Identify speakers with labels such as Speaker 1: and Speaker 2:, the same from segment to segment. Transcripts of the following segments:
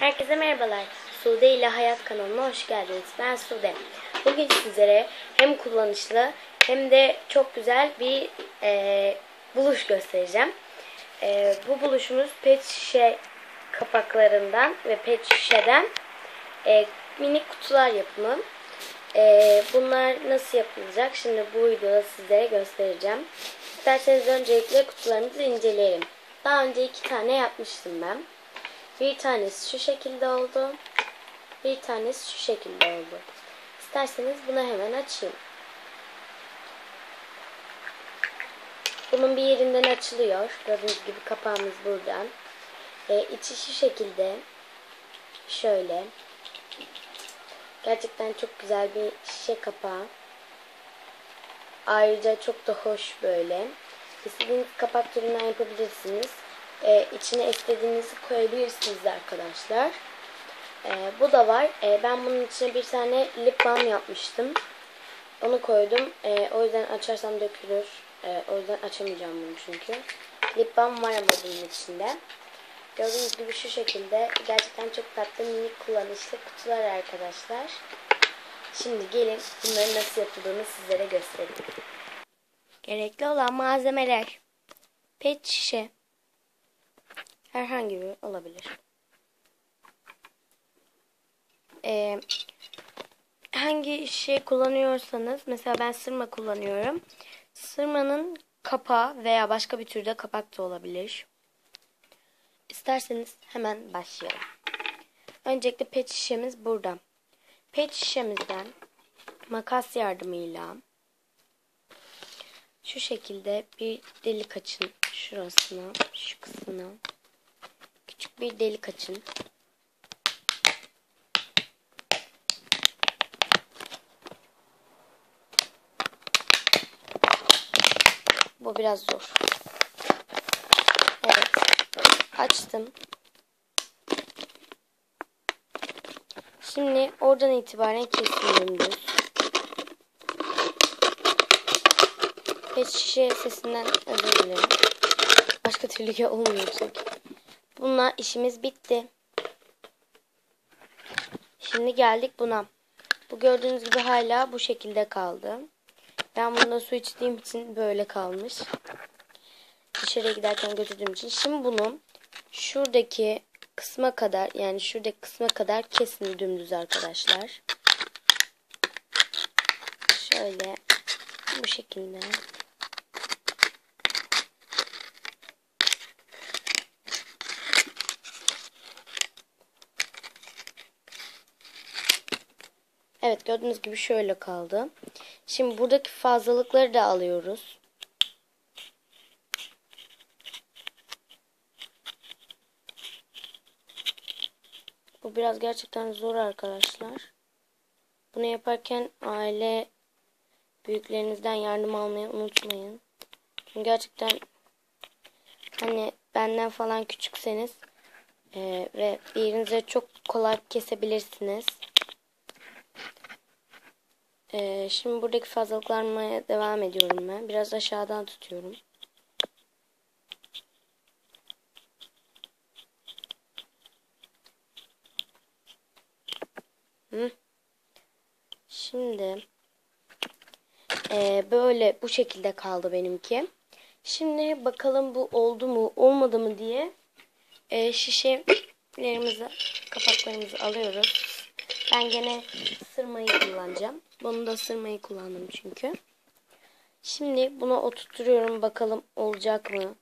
Speaker 1: Herkese merhabalar. Sude ile Hayat kanalına hoş geldiniz. Ben Sude. Bugün sizlere hem kullanışlı hem de çok güzel bir e, buluş göstereceğim. E, bu buluşumuz pet şişe kapaklarından ve pet şişeden e, minik kutular yapımı. E, bunlar nasıl yapılacak? Şimdi bu videoda sizlere göstereceğim. İsterseniz öncelikle kutularımızı inceleyelim. Daha önce iki tane yapmıştım ben. Bir tanesi şu şekilde oldu. Bir tanesi şu şekilde oldu. İsterseniz bunu hemen açayım. Bunun bir yerinden açılıyor. Gördüğünüz gibi kapağımız buradan. Ee, içi şu şekilde. Şöyle. Gerçekten çok güzel bir şişe kapağı. Ayrıca çok da hoş böyle. İstediğiniz kapak türünden yapabilirsiniz. Ee, içine istediğinizi koyabilirsiniz arkadaşlar. Ee, bu da var. Ee, ben bunun içine bir tane lip balm yapmıştım. Onu koydum. Ee, o yüzden açarsam dökülür. Ee, o yüzden açamayacağım bunu çünkü. Lip balm var ama bunun içinde. Gördüğünüz gibi şu şekilde gerçekten çok tatlı minik kullanışlı kutular arkadaşlar. Şimdi gelin bunların nasıl yapıldığını sizlere göstereyim. Gerekli olan malzemeler. Pet şişe. Herhangi bir olabilir. Ee, hangi şey kullanıyorsanız mesela ben sırma kullanıyorum. Sırmanın kapağı veya başka bir türde kapak da olabilir. İsterseniz hemen başlayalım. Öncelikle pet şişemiz burada. Pet şişemizden makas yardımıyla şu şekilde bir delik açın şurasına, şu kısmına. Bir delik açın. Bu biraz zor. Evet. Açtım. Şimdi oradan itibaren kesin dümdüz. Pet şişe sesinden özür dilerim. Başka türlü olmuyor çünkü. Bununla işimiz bitti. Şimdi geldik buna. Bu gördüğünüz gibi hala bu şekilde kaldı. Ben bunda su içtiğim için böyle kalmış. Dışarıya giderken götürdüğüm için. Şimdi bunu şuradaki kısma kadar yani şuradaki kısma kadar kesin dümdüz arkadaşlar. Şöyle bu şekilde. Evet gördüğünüz gibi şöyle kaldı. Şimdi buradaki fazlalıkları da alıyoruz. Bu biraz gerçekten zor arkadaşlar. Bunu yaparken aile büyüklerinizden yardım almayı unutmayın. Çünkü gerçekten hani benden falan küçükseniz e, ve birinize çok kolay kesebilirsiniz. Ee, şimdi buradaki fazlalıklarmaya devam ediyorum ben. Biraz aşağıdan tutuyorum. Hı. Şimdi e, böyle bu şekilde kaldı benimki. Şimdi bakalım bu oldu mu olmadı mı diye e, şişelerimizi kapaklarımızı alıyoruz. Ben gene sırmayı kullanacağım. Bunu da sırmayı kullandım çünkü. Şimdi bunu oturtuyorum bakalım olacak mı?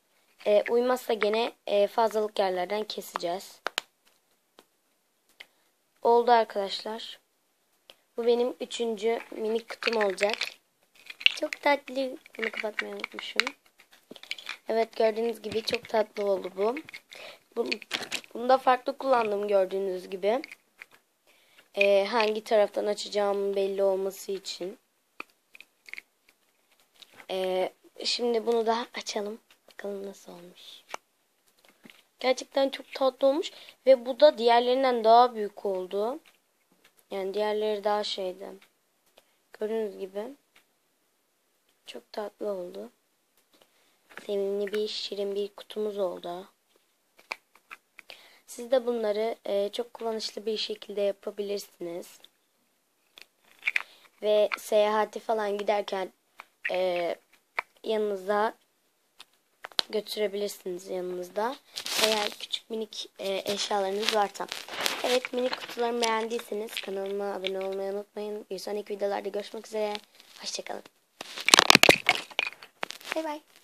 Speaker 1: Ee, uymazsa gene e, fazlalık yerlerden keseceğiz. Oldu arkadaşlar. Bu benim üçüncü minik kutum olacak. Çok tatlı. Bunu kapatmayı unutmuşum. Evet gördüğünüz gibi çok tatlı oldu bu. Bunu, bunu da farklı kullandım gördüğünüz gibi e, hangi taraftan açacağım belli olması için. E, şimdi bunu da açalım. Bakalım nasıl olmuş. Gerçekten çok tatlı olmuş. Ve bu da diğerlerinden daha büyük oldu. Yani diğerleri daha şeydi. Gördüğünüz gibi. Çok tatlı oldu. Sevimli bir şirin bir kutumuz oldu. Siz de bunları e, çok kullanışlı bir şekilde yapabilirsiniz. Ve seyahati falan giderken e, yanınızda götürebilirsiniz yanınızda. Eğer küçük minik e, eşyalarınız varsa. Evet minik kutularımı beğendiyseniz kanalıma abone olmayı unutmayın. Bir sonraki videolarda görüşmek üzere. Hoşçakalın. Bay bay.